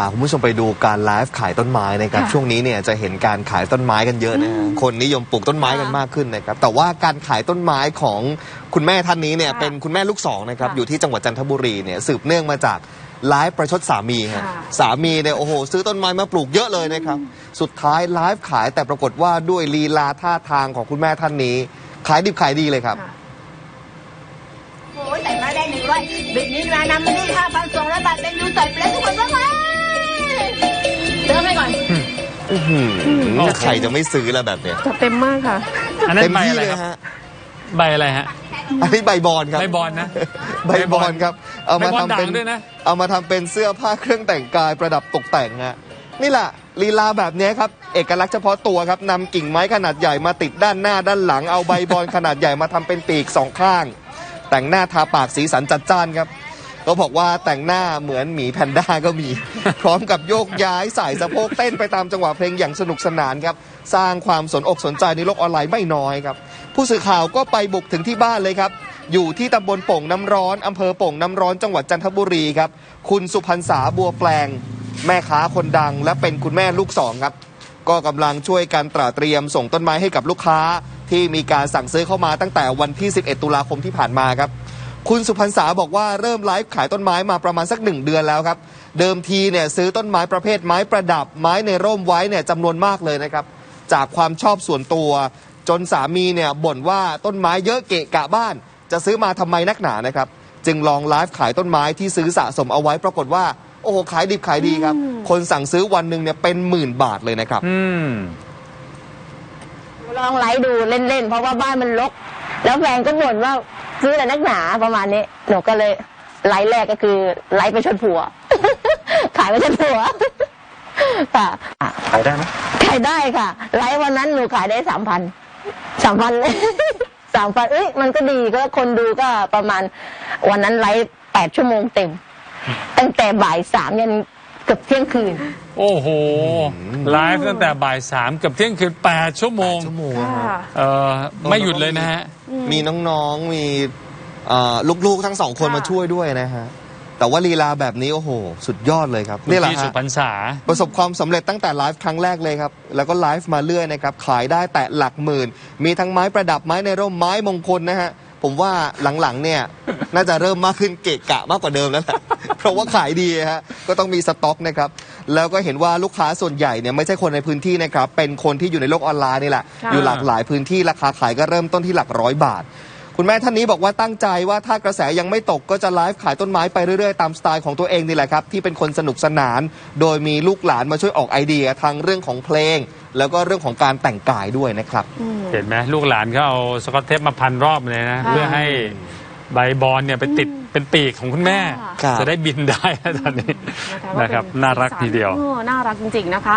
าคุณผู้ชมไปดูการไลฟ์ขายต้นไม้นะครับค่ะช่วงนี้เนี่ยจะเห็นการขายต้นไม้กันเยอะนะฮะคนนิยมปลูกต้นไม้กันค่ะมากขึ้นนะครับแต่ว่าการขายต้นไม้ของคุณแม่ท่านนี้เนี่ยค่ะเป็นคุณแม่ลูกสองนะครับค่ะอยู่ที่จังหวัดจันทบุรีเนี่ยสืบเนื่องมาจากไลฟ์ประชดสามีฮะค่ะสามีเนี่ยโอ้โหซื้อต้นไม้มาปลูกเยอะเลยนะครับสุดท้ายไลฟ์ขายแต่ปรากฏว่าด้วยลีลาท่าทางของคุณแม่ท่านนี้ ขายดิบขายดีเลยครับ ค่ะ โอ้ยใส่มาได้หนึ่งร้อยบิดนี้มานำมาได้ห้าพันสองร้อยบาทเป็นยูใส่ไปแล้วทุก อื้อหือใครจะไม่ซื้อละแบบเนี้ยจัดเต็มมากค่ะ อันนั้นเต็มใบที่อะไรเลยครับฮะใบอะไรฮะอันนี้ใบบอลครับ ใบบอลนะ ใบบอลครับ เอามาใบบอลทำเป็นด่างด้วยนะ เอามาทำเป็นเสื้อผ้าเครื่องแต่งกายประดับตกแต่งฮะนี่แหละลีลาแบบนี้ครับ เอกลักษณ์เฉพาะตัวครับนำกิ่งไม้ขนาดใหญ่มาติดด้านหน้าด้านหลัง เอาใบบอลขนาดใหญ่มาทำเป็นปีกสองข้าง แต่งหน้าทาปากสีสันจัดจ้านครับ ก็บอกว่าแต่งหน้าเหมือนหมีแพนด้าก็มี พร้อมกับโยกย้ายสายสะโพกเต้นไปตามจังหวะเพลงอย่างสนุกสนานครับ สร้างความสนอกสนใจในโลกออนไลน์ไม่น้อยครับ ผู้สื่อข่าวก็ไปบุกถึงที่บ้านเลยครับ อยู่ที่ตำบลโป่งน้ำร้อนอำเภอโป่งน้ำร้อนจังหวัดจันทบุรีครับ คุณสุพรรษาบัวแปลง แม่ค้าคนดัง และเป็นคุณแม่ลูกสองครับ ก็กำลังช่วยกันตราเตรียมส่งต้นไม้ให้กับลูกค้า ที่มีการสั่งซื้อเข้ามาตั้งแต่วันที่ 11 ตุลาคมที่ผ่านมาครับ คุณสุพรรษาบอกว่าเริ่มไลฟ์ขายต้นไม้มาประมาณสักหนึ่งเดือนแล้วครับ เดิมทีเนี่ยซื้อต้นไม้ประเภทไม้ประดับไม้ในร่มไว้เนี่ยจำนวนมากเลยนะครับ จากความชอบส่วนตัว จนสามีเนี่ยบ่นว่าต้นไม้เยอะเกะกะบ้าน จะซื้อมาทำไมนักหนานะครับ จึงลองไลฟ์ขายต้นไม้ที่ซื้อสะสมเอาไว้ปรากฏว่าโอ้โหขายดิบขายดีครับ คนสั่งซื้อวันหนึ่งเนี่ยเป็นหมื่นบาทเลยนะครับอืมลองไลฟ์ดูเล่นๆเพราะว่าบ้านมันรกแล้วแฟนก็บ่นว่า ซื้ออะไรนักหนาประมาณนี้หนูก็เลยไลฟ์แรกก็คือไลฟ์ไปชนผัว ขายไปชนผัวค่ะขายได้ไหมขายได้ค่ะ ไลฟ์วันนั้นหนูขายได้สามพันสามพันสามพันเอ้ยมันก็ดีก็คนดูก็ประมาณ วันนั้นไลฟ์แปดชั่วโมงเต็ม ตั้งแต่บ่ายสามยัน เกือบเที่ยงคืน โอ้โห ไลฟ์ตั้งแต่บ่ายสามเกับเที่ยงคืนแปดชั่วโมงชั่วโมงอะฮะค่ะ เออไม่หยุดเลยนะฮะ มีน้องๆ มีเอ่อลูกๆ ทั้งสองคนค่ะ มาช่วยด้วยนะฮะ แต่ว่าลีลาแบบนี้ โอ้โห สุดยอดเลยครับคุณนี่แหละพี่สุฮะพรรษา ประสบความสำเร็จตั้งแต่ไลฟ์ครั้งแรกเลยครับ แล้วก็ไลฟ์มาเรื่อยนะครับ ขายได้แต่หลักหมื่น มีทั้งไม้ประดับไม้ในร่มไม้มงคลนะฮะ ผมว่าหลังๆ เนี่ย น่าจะเริ่มมากขึ้นเกะกะมากกว่าเดิมแล้วแหละ เพราะว่าขายดีฮะก็ต้องมีสต็อกนะครับแล้วก็เห็นว่าลูกค้าส่วนใหญ่เนี่ยไม่ใช่คนในพื้นที่นะครับเป็นคนที่อยู่ในโลกออนไลน์นี่แหละค่ะ อยู่หลากหลายพื้นที่ราคาขายก็เริ่มต้นที่หลักร้อยบาท คุณแม่ท่านนี้บอกว่าตั้งใจว่าถ้ากระแสยังไม่ตกก็จะไลฟ์ขายต้นไม้ไปเรื่อยๆ ตามสไตล์ของตัวเองนี่แหละครับ ที่เป็นคนสนุกสนาน โดยมีลูกหลานมาช่วยออกไอเดียทางเรื่องของเพลง แล้วก็เรื่องของการแต่งกายด้วยนะครับอืมเห็นไหมลูกหลานเขาเอาสกอตเทปมาพันรอบเลยนะค่ะเพื่อให้ใบบอลเนี่ยไปติด เป็นปีกของคุณแม่ ค่ะ จะได้บินได้ตอนนี้ว่านะครับเป็น่ารักทีเดียว ออน่ารักจริงๆนะคะ